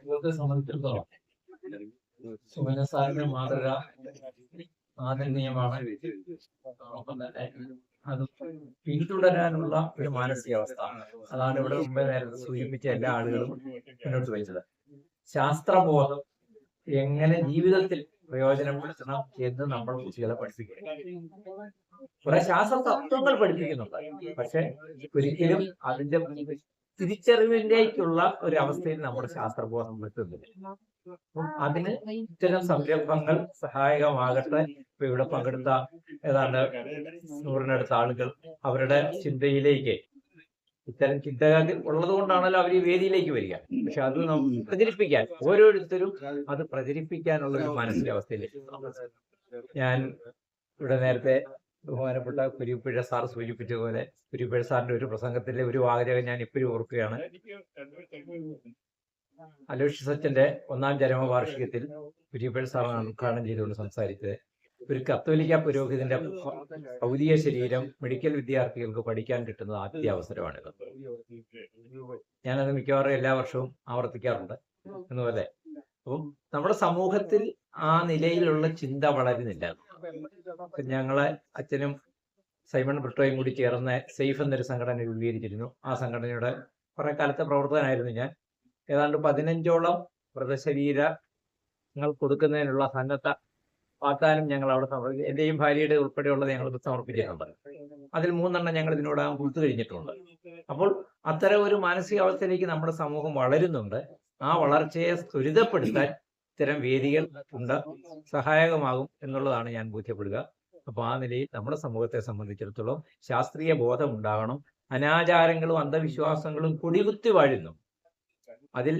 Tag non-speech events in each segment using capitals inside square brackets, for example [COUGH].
ഇവർക്ക് സംബന്ധിച്ചിടത്തോളം സുമന സാറിന്റെ മാതൃക ആദരണീയമാണ് ഒപ്പം തന്നെ അത് പിന്തുടരാനുള്ള ഒരു മാനസികാവസ്ഥ. അതാണ് ഇവിടെ മുമ്പേ നേരത്തെ സൂചിപ്പിച്ച എല്ലാ ആളുകളും മുന്നോട്ട് വെച്ചത് ശാസ്ത്രബോധം എങ്ങനെ ജീവിതത്തിൽ പ്രയോജനപ്പെടുത്തണം എന്ന് നമ്മൾ കുട്ടികളെ പഠിപ്പിക്കുക കുറെ ശാസ്ത്ര തത്വങ്ങൾ പഠിപ്പിക്കുന്നുണ്ട്. പക്ഷെ ഒരിക്കലും അതിന്റെ തിരിച്ചറിവിലേക്കുള്ള ഒരു അവസ്ഥയിൽ നമ്മുടെ ശാസ്ത്രബോധം എത്തുന്നില്ല. അതിന് ഇത്തരം സംരംഭങ്ങൾ സഹായകമാകട്ടെ. ഇപ്പൊ ഇവിടെ പങ്കെടുത്ത ഏതാണ്ട് നൂറിനടുത്ത ആളുകൾ അവരുടെ ചിന്തയിലേക്ക് ഇത്തരം ചിന്തകൾ ഉള്ളത് കൊണ്ടാണല്ലോ അവർ ഈ വേദിയിലേക്ക് വരിക. പക്ഷെ അത് പ്രചരിപ്പിക്കാൻ ഓരോരുത്തരും അത് പ്രചരിപ്പിക്കാനുള്ള ഒരു മാനസികാവസ്ഥയിലേക്ക് ഞാൻ ഇവിടെ നേരത്തെ ബഹുമാനപ്പെട്ട കുരിപ്പിഴ സാർ സൂചിപ്പിച്ചതുപോലെ കുരിപ്പിഴ സാറിന്റെ ഒരു പ്രസംഗത്തിലെ ഒരു വാചകം ഞാൻ ഇപ്പോഴും ഓർക്കുകയാണ്. അലോഷ്യ സച്ചന്റെ ഒന്നാം ചരമവാർഷികത്തിൽ കുരിപ്പിഴ സാറാണ് ഉദ്ഘാടനം ചെയ്തുകൊണ്ട് സംസാരിച്ചത്. ഒരു കത്തോലിക്ക പുരോഹിതന്റെ ഭൗതിക ശരീരം മെഡിക്കൽ വിദ്യാർത്ഥികൾക്ക് പഠിക്കാൻ കിട്ടുന്നത് ആദ്യ അവസരമാണിത് ഞാനത് മിക്കവാറും എല്ലാ വർഷവും ആവർത്തിക്കാറുണ്ട് എന്നുപോലെ അപ്പം നമ്മുടെ സമൂഹത്തിൽ ആ നിലയിലുള്ള ചിന്ത വളരുന്നില്ല. ഞങ്ങളെ അച്ഛനും സൈമൺ ബ്രിട്ടോയും കൂടി ചേർന്ന് സേഫ് എന്നൊരു സംഘടന രൂപീകരിച്ചിരുന്നു. ആ സംഘടനയുടെ കുറെ കാലത്തെ പ്രവർത്തകനായിരുന്നു ഞാൻ. ഏതാണ്ട് പതിനഞ്ചോളം വ്രതശരീരങ്ങൾ കൊടുക്കുന്നതിനുള്ള സന്നദ്ധ വാഗ്ദാനം ഞങ്ങൾ അവിടെ സമർപ്പിച്ചു എന്റെയും ഭാര്യയുടെ ഉൾപ്പെടെയുള്ളത് ഞങ്ങൾ സമർപ്പിച്ചിട്ടുണ്ട് അതിൽ മൂന്നെണ്ണം ഞങ്ങൾ ഇതിനോടകം കൊടുത്തു കഴിഞ്ഞിട്ടുണ്ട്. അപ്പോൾ അത്തരം ഒരു മാനസികാവസ്ഥയിലേക്ക് നമ്മുടെ സമൂഹം വളരുന്നുണ്ട്. ആ വളർച്ചയെ ത്വരിതപ്പെടുത്താൻ ഇത്തരം വേദികൾ ഉണ്ട്. സഹായകമാകും എന്നുള്ളതാണ് ഞാൻ ബോധ്യപ്പെടുക. അപ്പൊ ആ നിലയിൽ നമ്മുടെ സമൂഹത്തെ സംബന്ധിച്ചിടത്തോളം ശാസ്ത്രീയ ബോധം ഉണ്ടാകണം അനാചാരങ്ങളും അന്ധവിശ്വാസങ്ങളും കൊടികുത്തി വാഴുന്നു. അതിൽ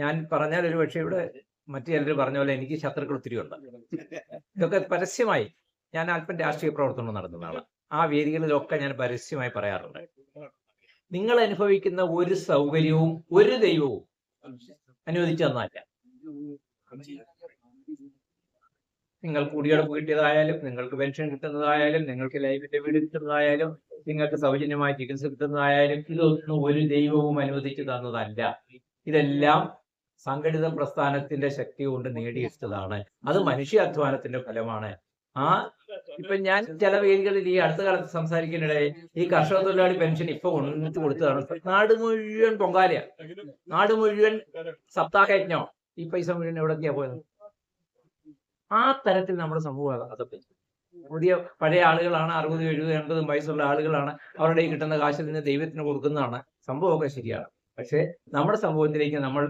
ഞാൻ പറഞ്ഞാൽ ഒരു പക്ഷേ ഇവിടെ മറ്റു ചിലർ പറഞ്ഞ പോലെ എനിക്ക് ശത്രുക്കൾ ഒത്തിരി ഉണ്ട്. [LAUGHS] ഇതൊക്കെ പരസ്യമായി ഞാൻ അല്പം രാഷ്ട്രീയ പ്രവർത്തനം നടത്തുന്ന ആളാണ് ആ വേദികളിലൊക്കെ ഞാൻ പരസ്യമായി പറയാറുണ്ട്. നിങ്ങൾ അനുഭവിക്കുന്ന ഒരു സൗകര്യവും ഒരു ദൈവവും അനുവദിച്ചു തന്നല്ല നിങ്ങൾ കുടിയടപ്പ് കിട്ടിയതായാലും നിങ്ങൾക്ക് പെൻഷൻ കിട്ടുന്നതായാലും നിങ്ങൾക്ക് ലൈഫിന്റെ വീട് കിട്ടുന്നതായാലും നിങ്ങൾക്ക് സൗജന്യമായി ചികിത്സ കിട്ടുന്നതായാലും ഇതൊന്നും ഒരു ദൈവവും അനുവദിച്ചു തന്നതല്ല. ഇതെല്ലാം സംഘടിത പ്രസ്ഥാനത്തിന്റെ ശക്തി കൊണ്ട് നേടിയെടുത്തതാണ്. അത് മനുഷ്യ അധ്വാനത്തിന്റെ ഫലമാണ്. ആ ഇപ്പൊ ഞാൻ ചില വേദികളിൽ ഈ അടുത്ത കാലത്ത് സംസാരിക്കുന്നിടെ ഈ കർഷക തൊഴിലാളി പെൻഷൻ ഇപ്പൊ ഒന്നിച്ച് കൊടുത്തതാണ്. നാട് മുഴുവൻ പൊങ്കാലയ. നാട് മുഴുവൻ സപ്താഹയജ്ഞോ? ഈ പൈസ മുഴുവൻ എവിടൊക്കെയാ പോയത്? ആ തരത്തിൽ നമ്മുടെ സമൂഹം അതൊക്കെ പുതിയ പഴയ ആളുകളാണ് അറുപത് എഴുപത് എൺപതും വയസ്സുള്ള ആളുകളാണ്. അവരുടെ കിട്ടുന്ന കാശിൽ നിന്ന് ദൈവത്തിന് കൊടുക്കുന്നതാണ്. സംഭവമൊക്കെ ശരിയാണ്. പക്ഷെ നമ്മുടെ സംഭവത്തിലേക്ക് നമ്മൾ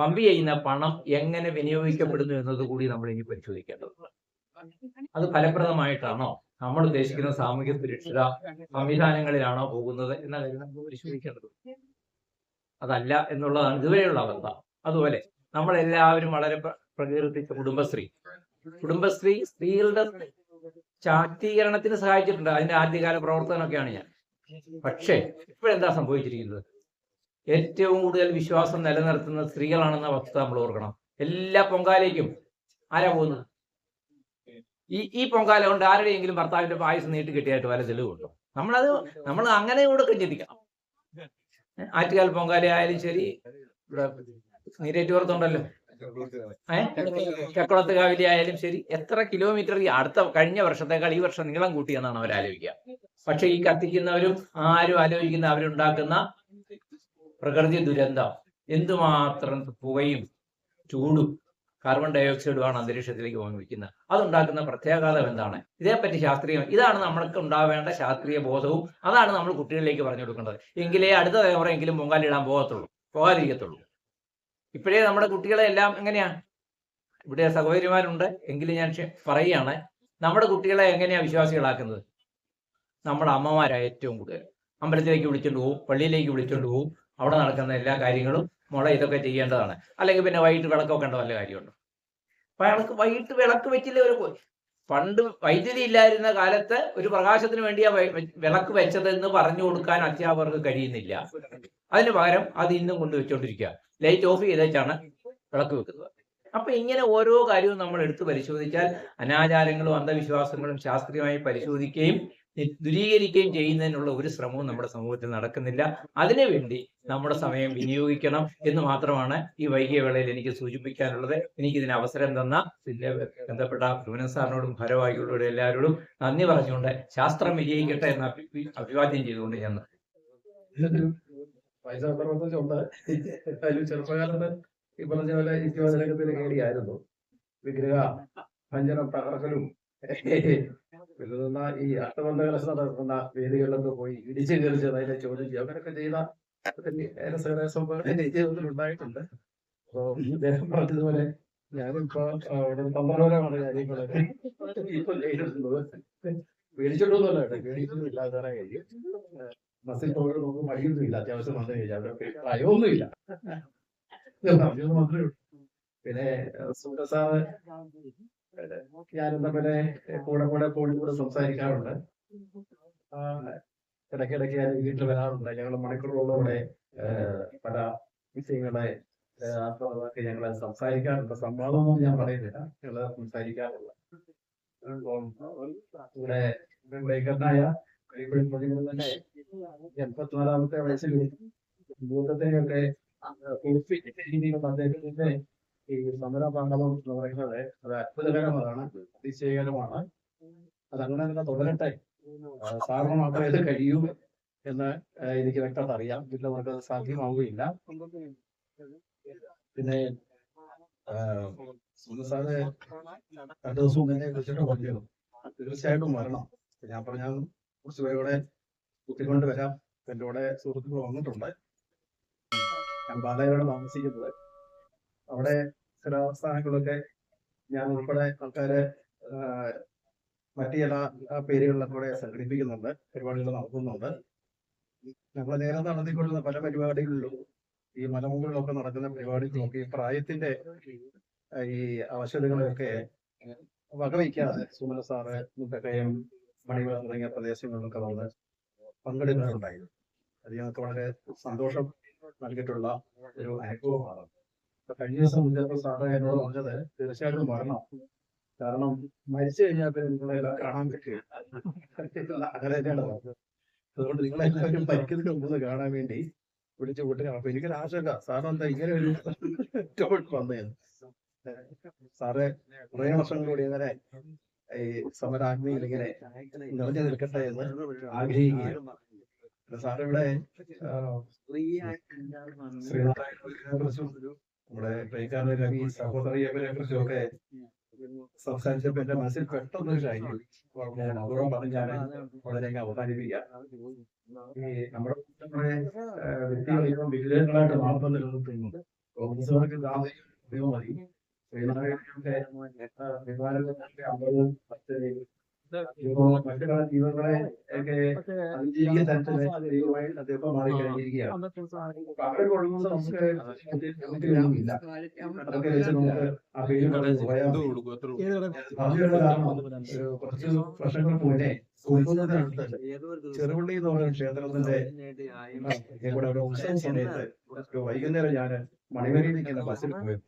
പമ്പ് ചെയ്യുന്ന പണം എങ്ങനെ വിനിയോഗിക്കപ്പെടുന്നു എന്നത് കൂടി നമ്മൾ ഇനി പരിശോധിക്കേണ്ടതുണ്ട്. അത് ഫലപ്രദമായിട്ടാണോ? നമ്മൾ ഉദ്ദേശിക്കുന്ന സാമൂഹ്യ സുരക്ഷിത സംവിധാനങ്ങളിലാണോ പോകുന്നത് എന്ന കാര്യം നമുക്ക് പരിശോധിക്കേണ്ടതുണ്ട്. അതല്ല എന്നുള്ളതാണ് ഇതുവരെയുള്ള അവസ്ഥ. അതുപോലെ നമ്മളെല്ലാവരും വളരെ പ്ര- പ്രകീർത്തിച്ച കുടുംബശ്രീ. കുടുംബശ്രീ സ്ത്രീകളുടെ ശാക്തീകരണത്തിന് സഹായിച്ചിട്ടുണ്ട്. അതിന്റെ ആദ്യകാല പ്രവർത്തനമൊക്കെയാണ് ഞാൻ. പക്ഷേ ഇപ്പോഴെന്താ സംഭവിച്ചിരിക്കുന്നത്? ഏറ്റവും കൂടുതൽ വിശ്വാസം നിലനിർത്തുന്ന സ്ത്രീകളാണെന്ന വസ്തുത നമ്മൾ ഓർക്കണം. എല്ലാ പൊങ്കാലയ്ക്കും ആരാ പോകുന്നത്? ഈ ഈ പൊങ്കാല കൊണ്ട് ആരുടെയെങ്കിലും ഭർത്താവിന്റെ പായസം നീട്ടി കിട്ടിയായിട്ട് വല്ല തെളിവുണ്ടോ നമ്മളത് നമ്മൾ അങ്ങനെ കൂടെ ചിന്തിക്കണം. ആറ്റുകാൽ പൊങ്കാല ആയാലും ശരി ഇവിടെ നീരേറ്റുപുറത്തുണ്ടല്ലോ ചക്കുളത്ത് കാവിലെ ആയാലും ശരി എത്ര കിലോമീറ്റർ ഈ അടുത്ത കഴിഞ്ഞ വർഷത്തേക്കാൾ ഈ വർഷം നീളം കൂട്ടിയെന്നാണ് അവർ ആലോചിക്കുക പക്ഷെ ഈ കത്തിക്കുന്നവരും ആരും ആലോചിക്കുന്ന അവരുണ്ടാക്കുന്ന പ്രകൃതി ദുരന്തം എന്തുമാത്രം പുകയും ചൂടും കാർബൺ ഡൈ ആണ് അന്തരീക്ഷത്തിലേക്ക് വഹിക്കുന്നത് അതുണ്ടാക്കുന്ന പ്രത്യാഘാതം എന്താണ്? ഇതേപ്പറ്റി ശാസ്ത്രീയം. ഇതാണ് നമ്മൾക്ക് ഉണ്ടാവേണ്ട ശാസ്ത്രീയ ബോധവും അതാണ് നമ്മൾ കുട്ടികളിലേക്ക് പറഞ്ഞു കൊടുക്കേണ്ടത്. എങ്കിലേ അടുത്ത തലമുറയെങ്കിലും പൊങ്കാലിടാൻ പോകത്തുള്ളൂ പോകാതിരിക്കത്തുള്ളൂ. ഇപ്പോഴേ നമ്മുടെ കുട്ടികളെ എല്ലാം എങ്ങനെയാ? ഇവിടെ സഹോദരിമാരുണ്ട്. എങ്കിലും ഞാൻ പറയുകയാണ് നമ്മുടെ കുട്ടികളെ എങ്ങനെയാ വിശ്വാസികളാക്കുന്നത്? നമ്മുടെ അമ്മമാരാ ഏറ്റവും കൂടുതൽ. അമ്പലത്തിലേക്ക് വിളിച്ചോണ്ട് പോകും പള്ളിയിലേക്ക് വിളിച്ചോണ്ട് പോകും അവിടെ നടക്കുന്ന എല്ലാ കാര്യങ്ങളും മുള ഇതൊക്കെ ചെയ്യേണ്ടതാണ്. അല്ലെങ്കിൽ പിന്നെ വൈകിട്ട് വിളക്കൊക്കെ ഉണ്ടോ വല്ല കാര്യമുണ്ടോ? അപ്പൊ അയാൾക്ക് വൈകിട്ട് വിളക്ക് വെച്ചില്ലേ ഒരു പണ്ട് വൈദ്യുതി ഇല്ലായിരുന്ന കാലത്ത് ഒരു പ്രകാശത്തിന് വേണ്ടിയാ ആ വിളക്ക് വെച്ചതെന്ന് പറഞ്ഞു കൊടുക്കാൻ അധ്യാപകർക്ക് കഴിയുന്നില്ല. അതിന് പകരം അത് ഇന്നും കൊണ്ട് വെച്ചോണ്ടിരിക്കുക ലൈറ്റ് ഓഫ് ചെയ്തേച്ചാണ് വിളക്ക് വെക്കുന്നത്. അപ്പൊ ഇങ്ങനെ ഓരോ കാര്യവും നമ്മൾ എടുത്തു പരിശോധിച്ചാൽ അനാചാരങ്ങളും അന്ധവിശ്വാസങ്ങളും ശാസ്ത്രീയമായി പരിശോധിക്കുകയും ദുരീകരിക്കുകയും ചെയ്യുന്നതിനുള്ള ഒരു ശ്രമവും നമ്മുടെ സമൂഹത്തിൽ നടക്കുന്നില്ല. അതിനുവേണ്ടി നമ്മുടെ സമയം വിനിയോഗിക്കണം എന്ന് മാത്രമാണ് ഈ വൈകിയ വേളയിൽ എനിക്ക് സൂചിപ്പിക്കാനുള്ളത്. എനിക്ക് ഇതിന് അവസരം തന്ന ബന്ധപ്പെട്ട ഭുവന സാറിനോടും ഭാരവാഹികളോടും എല്ലാവരോടും നന്ദി പറഞ്ഞുകൊണ്ട് ശാസ്ത്രം വിജയിക്കട്ടെ എന്ന് അഭിവാദ്യം ചെയ്തുകൊണ്ട് ഞാൻ പൈസ ചെറുപ്പകാലത്ത് ഈ പറഞ്ഞ പോലെ കേടിയായിരുന്നു വിഗ്രഹ ഭഞ്ജനം തകർക്കലും പിന്നെ ഈ ഈ അഷ്ടബന്ധകലശ നടക്കുന്ന വേദികളിലൊക്കെ പോയി ഇടിച്ചു കയറിച്ചത് അതിനെ ചോദ്യം ചെയ്യും. അങ്ങനെയൊക്കെ ചെയ്ത ഉണ്ടായിട്ടുണ്ട്. ഞാനിപ്പോ അവിടെ പിന്നെ ഞാനും തമ്മിലെ കൂടെ കൂടെ കൂടെ സംസാരിക്കാറുണ്ട്. ഇടയ്ക്കിടയ്ക്ക് ഞാൻ വീട്ടിൽ വരാറുണ്ട്. ഞങ്ങൾ മണിക്കൂറുകളോടെ പല വിഷയങ്ങളെ ആസ്പദമാക്കി ഞങ്ങൾ സംസാരിക്കാറുണ്ട്. സംവാദമൊന്നും ഞാൻ പറയുന്നില്ല. ഞങ്ങൾ സംസാരിക്കാറുണ്ട്. അപ്പം ഇവിടെ പ്രതികൾ തന്നെ എൺപത്തിനാലാമത്തെ വയസ്സിൽ ഭൂതത്തെയൊക്കെ രീതിയിലുള്ള അദ്ദേഹത്തിന്റെ ഈ സമര പാണ്ഡവം എന്ന് പറയുന്നത് അത് അത്ഭുതകരമാണ് അതിശയകരമാണ്. അതങ്ങനെ തന്നെ തുടരട്ടെ. സാറിന് മാത്രമേ ഇത് കഴിയൂ എന്ന് എനിക്ക് വ്യക്തത അറിയാം പിന്നെ നമുക്ക് അത് സാധ്യമാവുകയില്ല. പിന്നെ സാറ് രണ്ടു ദിവസം മുന്നേ വിളിച്ചിട്ട് പറഞ്ഞു തീർച്ചയായിട്ടും വരണം. ഞാൻ പറഞ്ഞ കുറച്ച് പേരോടെ കുത്തിക്കൊണ്ട് വരാം. എന്റെ കൂടെ സുഹൃത്തുക്കൾ വന്നിട്ടുണ്ട്. ഞാൻ ബാലയോടെ താമസിക്കുന്നത്. അവിടെ ചില സ്ഥാനങ്ങളൊക്കെ ഞാൻ ഉൾപ്പെടെ ആൾക്കാരെ മറ്റ് ചില പേരുകളിലൊക്കെ കൂടെ സംഘടിപ്പിക്കുന്നുണ്ട് പരിപാടികൾ നടത്തുന്നുണ്ട്. ഞങ്ങൾ നേരെ നടത്തിക്കൊള്ളുന്ന പല പരിപാടികളിലും ഈ മലമുകളിലൊക്കെ നടക്കുന്ന പരിപാടികളൊക്കെ ഈ പ്രായത്തിന്റെ ഈ അവശതകളൊക്കെ വകവയ്ക്കാതെ സുമന സാറ് മുത്തക്കയം മണിമല തുടങ്ങിയ പ്രദേശങ്ങളിലൊക്കെ വന്ന് പങ്കെടുക്കാറുണ്ടായിരുന്നു. അത് ഞങ്ങൾക്ക് വളരെ സന്തോഷം നൽകിയിട്ടുള്ള ഒരു അനുഭവമാണ്. കഴിഞ്ഞ ദിവസം മുന്നേറ്റ സാറ് എന്നോട് പറഞ്ഞത് തീർച്ചയായിട്ടും വരണം. കാരണം മരിച്ചു കഴിഞ്ഞാൽ പിന്നെ നിങ്ങളെ കാണാൻ പറ്റില്ല. അങ്ങനെ തന്നെയാണ് പറഞ്ഞത്. അതുകൊണ്ട് നിങ്ങളെല്ലാവരും മരിക്കുന്നതിന് മുമ്പ് കാണാൻ വേണ്ടി വിളിച്ചു കൂട്ടുകയാണ് അപ്പൊ എനിക്കൊരു ആശങ്ക. സാറിന് എന്താ ഇങ്ങനെ ഒരു വന്നേ വന്നതെന്ന് സാറ് കുറേ വർഷങ്ങളിലൂടെ ഇങ്ങനെ ഈ സമരാഗ്നിയിൽ ഇങ്ങനെ നിറഞ്ഞു നിൽക്കട്ടെ എന്ന് ആഗ്രഹിക്കുകയാണ്. പിന്നെ സാറ് നമ്മുടെ പ്രൈക്കാരുടെ രവി സഹോദരിയെ കുറിച്ചും ഒക്കെ സംസാരിച്ചപ്പോ എന്റെ മനസ്സിൽ പെട്ടെന്ന് കാര്യം ഞാൻ അതോടൊപ്പം പറഞ്ഞ് ഞാൻ വളരെ അവസാനിപ്പിക്കാം ഈ നമ്മുടെ ഇപ്പം വിഗ്രഹങ്ങളായിട്ട് മാത്രം നിലനിർത്തുന്നു. ഓഫീസുകാർക്ക് ദൈവം മതി ശ്രീനാരായണന്റെ പത്ത് ഇപ്പോ മറ്റുള്ള ജീവങ്ങളെ ഒക്കെ അതിജീവിക്കാൻ തരത്തിൽ ദൈവമായി അദ്ദേഹം മാറി കഴിഞ്ഞിരിക്കുകയാണ് നമുക്ക് ഇല്ല അതൊക്കെ വെച്ച് നമുക്ക് ആ പേര് കുറച്ച് വർഷങ്ങൾ മുന്നേ ചെറുപള്ളി എന്ന് പറയുന്ന ക്ഷേത്രത്തിന്റെ ഇവിടെ ഒരു ഉത്സവ സമയത്ത് വൈകുന്നേരം ഞാൻ മണിമലയിലേക്ക് എന്ന ബസ്സിൽ പോയത്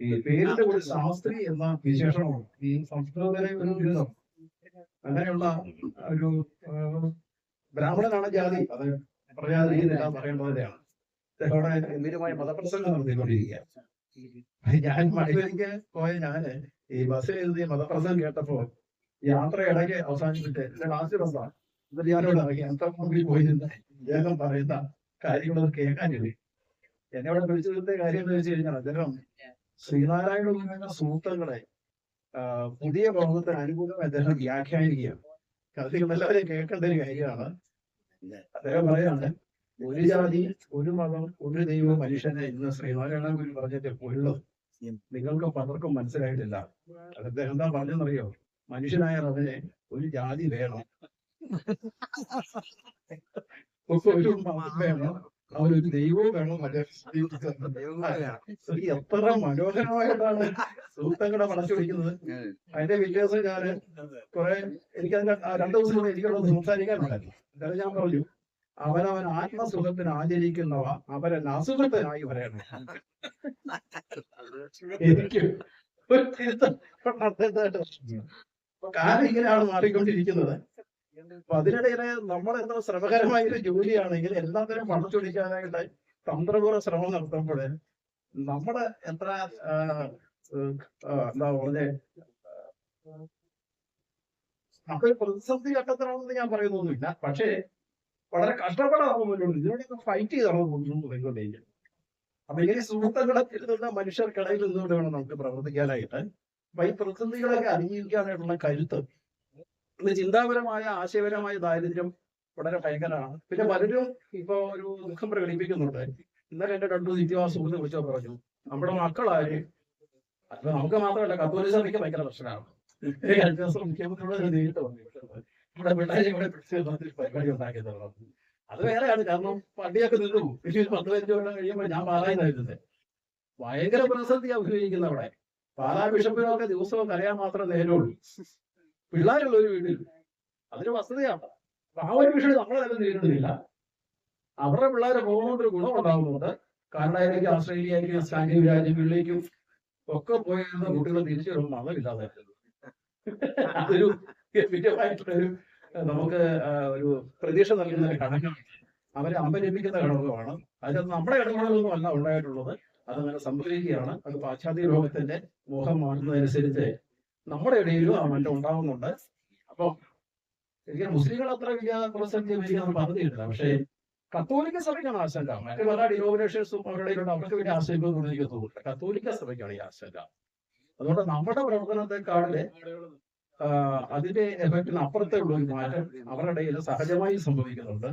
ഈ പേരിന്റെ കൂടെ ശാസ്ത്രി എന്ന വിശേഷമാണ് ഈ സംസ്കൃതത്തിലെ ഒരു ബിരുദം. അങ്ങനെയുള്ള ഒരു ബ്രാഹ്മണനാണ് ജാതി. അത് പറയാതെ രീതിയില്ല പറയേണ്ടതിനെയാണ് അവിടെ ഗംഭീരമായ മതപ്രസംഗം നടത്തിക്കൊണ്ടിരിക്കുക ഞാൻ മഴയിലേക്ക് പോയ ഞാൻ ഈ ബസ്സിൽ എഴുതിയ മതപ്രസംഗം കേട്ടപ്പോ യാത്ര ഇടയ്ക്ക് അവസാനിച്ചിട്ട് എന്റെ ലാസ്റ്റ് ബസ്സാണ് എന്നിട്ട് ഞാനിവിടെ ഇറങ്ങി എത്ര മുമ്പിൽ പോയി നിന്ന് അദ്ദേഹം പറയുന്ന കാര്യങ്ങളൊന്നും കേൾക്കാനില്ലേ എന്നെ അവിടെ വിളിച്ചു നിർത്തിയ കാര്യം എന്ന് വെച്ച് കഴിഞ്ഞാൽ അദ്ദേഹം ശ്രീനാരായണ സൂത്രങ്ങളെ പുതിയ ബോധത്തിന് അനുകൂലം അദ്ദേഹം വ്യാഖ്യാനിക്കുകയാണ്. എല്ലാവരും കേൾക്കേണ്ട ഒരു കാര്യമാണ്. അദ്ദേഹം പറയാണ് ഒരു ജാതി ഒരു മതം ഒരു ദൈവം മനുഷ്യനെ ഇന്ന് ശ്രീനാരായണ ഗുരു പറഞ്ഞിട്ട് ഉള്ളത് നിങ്ങൾക്ക് പലർക്കും മനസ്സിലായിട്ടില്ല. അദ്ദേഹം എന്താ പറഞ്ഞെന്നറിയോ മനുഷ്യനായ അവനെ ഒരു ജാതി വേണം. [LAUGHS] ഒരു മതം വേണം. അവനൊരു ദൈവവും വേണം മറ്റേ എത്ര മനോഹരമായിട്ടാണ് സൂത്രങ്ങളെ വളച്ചു അതിന്റെ വ്യത്യാസം ഞാൻ കുറെ എനിക്ക് അതിന്റെ രണ്ടു ദിവസം കൂടെ സംസാരിക്കാനുണ്ടായിരുന്നു. അതായത് ഞാൻ പറഞ്ഞു അവനവൻ ആത്മസുഖത്തിന് ആചരിക്കുന്നവ അവരൻ അസുഖത്തിനായി പറയണം എനിക്ക് ഒരു കാലം ഇങ്ങനെയാണ് മാറിക്കൊണ്ടിരിക്കുന്നത്. അപ്പൊ അതിനിടയിൽ നമ്മൾ എന്തോ ശ്രമകരമായ ഒരു ജോലിയാണെങ്കിൽ എല്ലാത്തിനും വളച്ചൊടിക്കാനായിട്ട് തന്ത്രപൂർവ ശ്രമം നടത്തുമ്പോൾ നമ്മുടെ എത്ര എന്താ പറഞ്ഞേ? നമ്മൾ പ്രതിസന്ധി ഘട്ടത്തിലാണെന്ന് ഞാൻ പറയുന്നൊന്നുമില്ല. പക്ഷേ വളരെ കഷ്ടപ്പെടാൻ മുന്നോട്ട് ഇതിനോടൊക്കെ ഫൈറ്റ് ചെയ്താണ് മുന്നോട്ട് പോയിക്കൊണ്ടിരിക്കുന്നത് അപ്പൊ ഇങ്ങനെ സുഹൃത്തുക്കളെ നിന്ന് മനുഷ്യർക്കിടയിൽ നിന്നുകൊണ്ട് വേണം നമുക്ക് പ്രവർത്തിക്കാനായിട്ട്. അപ്പൊ ഈ പ്രതിസന്ധികളൊക്കെ അതിജീവിക്കാനായിട്ടുള്ള കരുത്ത് ഇന്ന് ചിന്താപരമായ ആശയപരമായ ദാരിദ്ര്യം വളരെ ഭയങ്കരമാണ്. പിന്നെ പലരും ഇപ്പൊ ഒരു ദുഃഖം പ്രകടിപ്പിക്കുന്നുണ്ട്. ഇന്നലെ എന്റെ രണ്ടു നിത്യവാസ സുഹൃത്ത് വിളിച്ചോ പറഞ്ഞു നമ്മുടെ മക്കളാര് അപ്പൊ നമുക്ക് മാത്രമല്ല കത്തോലിക സഭയ്ക്ക് ഭയങ്കര പ്രശ്നമാണ്. അത് വേറെയാണ്. കാരണം പള്ളിയൊക്കെ നിന്നു. വലിയ പത്ത് പതിനഞ്ച് കൊല്ലം കഴിയുമ്പോൾ ഞാൻ പാലായിരുന്നത് ഭയങ്കര പ്രതിസന്ധി അഭിനയിക്കുന്ന അവിടെ പാലാ ബിഷപ്പിനൊക്കെ ദിവസവും കരയാൻ മാത്രം നേരമുള്ളൂ പിള്ളേരുള്ള ഒരു വീട്ടിൽ അതൊരു വസ്തുതയാണ് ആ ഒരു വിഷയം നമ്മളെ നേരിടുന്നില്ല. അവരുടെ പിള്ളേരെ പോകുന്നതുകൊണ്ട് ഒരു ഗുണം ഉണ്ടാകുന്നുണ്ട്. കാനഡയിലേക്കും ഓസ്ട്രേലിയയിലേക്കും സ്കാൻഡിനേവ് രാജ്യങ്ങളിലേക്കും ഒക്കെ പോയിരുന്ന കുട്ടികൾ തിരിച്ചു വരുമ്പോൾ മതമില്ലാതെ അതൊരു വിജയമായിട്ടുള്ളൊരു നമുക്ക് ഒരു പ്രതീക്ഷ നൽകുന്ന ഒരു ഘടകമാണ്. അവരെ അമ്പരപ്പിക്കുന്ന ഘടകമാണ്. അതിനകത്ത് നമ്മുടെ ഇടപെടലൊന്നും അല്ല ഉണ്ടായിട്ടുള്ളത്. അതങ്ങനെ സംഭവിക്കുകയാണ് അത് പാശ്ചാത്യ ലോകത്തിന്റെ മോഹം മാറുന്നതനുസരിച്ച് നമ്മുടെ ഇടയിലും ആ മാറ്റം ഉണ്ടാവുന്നുണ്ട്. അപ്പൊ ശരിക്കും മുസ്ലിങ്ങൾ അത്ര വലിയ പ്രതിസന്ധി വരികയെന്ന് പറഞ്ഞിട്ടില്ല. പക്ഷേ കത്തോലിക്ക സഭയ്ക്കാണ് ആശങ്ക. മറ്റു പല ഡിനോമിനേഷൻസും അവരുടെ അവർക്ക് വലിയ ആശങ്കയൊന്നും എനിക്ക് തോന്നുന്നില്ല കത്തോലിക്ക സഭയ്ക്കാണ് ഈ ആശങ്ക. അതുകൊണ്ട് നമ്മുടെ പ്രവർത്തനത്തെക്കാളിൽ അതിന്റെ എഫക്റ്റിന് അപ്പുറത്തുള്ള ഒരു മാറ്റം അവരുടെ ഇടയിൽ സഹജമായി സംഭവിക്കുന്നുണ്ട്.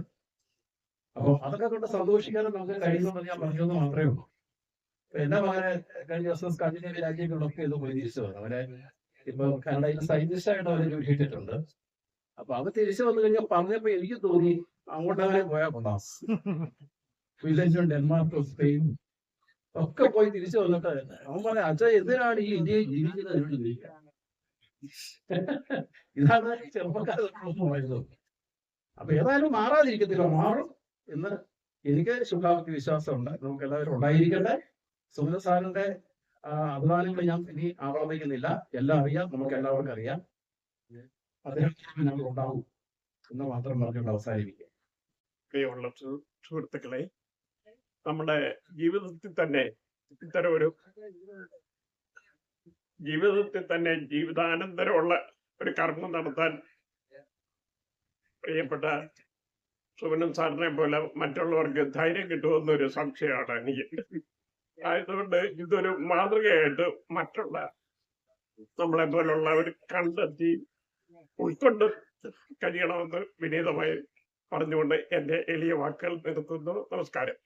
അപ്പൊ അതൊക്കെ കൊണ്ട് സന്തോഷിക്കാനും നമുക്ക് കഴിയുന്നുണ്ടെന്ന് ഞാൻ പറഞ്ഞതെന്ന് മാത്രമേ ഉള്ളൂ. എന്റെ മകനെ കഴിഞ്ഞ ദിവസം സ്കാൻഡിനേവ്യ രാജ്യങ്ങളിലൊക്കെ ഇത് പോയി തിരിച്ചു അവനെ ഇപ്പൊ കാനഡയിൽ സയന്റിസ്റ്റ് ആയിട്ട് ജോലി ചെയ്തിട്ടുണ്ട് അപ്പൊ അവ തിരിച്ചു വന്നു കഴിഞ്ഞാൽ പറഞ്ഞപ്പോ എനിക്ക് തോന്നി അങ്ങോട്ട് അങ്ങനെ പോയാൽ കൊള്ളാം. ഫിൻലൻഡും ഡെൻമാർക്കും സ്പെയിനും ഒക്കെ പോയി തിരിച്ചു വന്നിട്ട് അവൻ പറയാം അച്ഛൻ എന്തിനാണ് ഈ ഇന്ത്യയിൽ ജീവിക്കുന്നത്. ഇതാണ് ചെറുപ്പക്കാരുടെ അപ്പൊ ഏതായാലും മാറാതിരിക്കത്തില്ല മാറും എന്ന് എനിക്ക് ശുഭാപ്തി വിശ്വാസമുണ്ട്. നമുക്ക് എല്ലാവരും ഉണ്ടായിരിക്കട്ടെ. സുമന അഭിമാനങ്ങൾ ഞാൻ ഇനി ആവർത്തിക്കുന്നില്ല. എല്ലാം അറിയാം. നമുക്ക് എല്ലാവർക്കും അറിയാം. അദ്ദേഹം ഞങ്ങൾ ഉണ്ടാവും എന്ന് മാത്രം പറഞ്ഞുകൊണ്ട് അവസാനിപ്പിക്കാം. പ്രിയമുള്ള സു- സുഹൃത്തുക്കളെ നമ്മുടെ ജീവിതത്തിൽ തന്നെ ഇത്തരം ഒരു ജീവിതത്തിൽ തന്നെ ജീവിതാനന്തരമുള്ള ഒരു കർമ്മം നടത്താൻ പ്രിയപ്പെട്ട സുവനം സാറിനെ പോലെ മറ്റുള്ളവർക്ക് ധൈര്യം കിട്ടുമെന്നൊരു സംശയമാണ് എനിക്ക്. ആയതുകൊണ്ട് ഇതൊരു മാതൃകയായിട്ട് മറ്റുള്ള നമ്മളെ പോലുള്ളവർ കണ്ടെത്തി ഉൾക്കൊണ്ട് കഴിയണമെന്ന് വിനീതമായി പറഞ്ഞുകൊണ്ട് എന്റെ എളിയ വാക്കുകൾ നിർത്തുന്നു. നമസ്കാരം.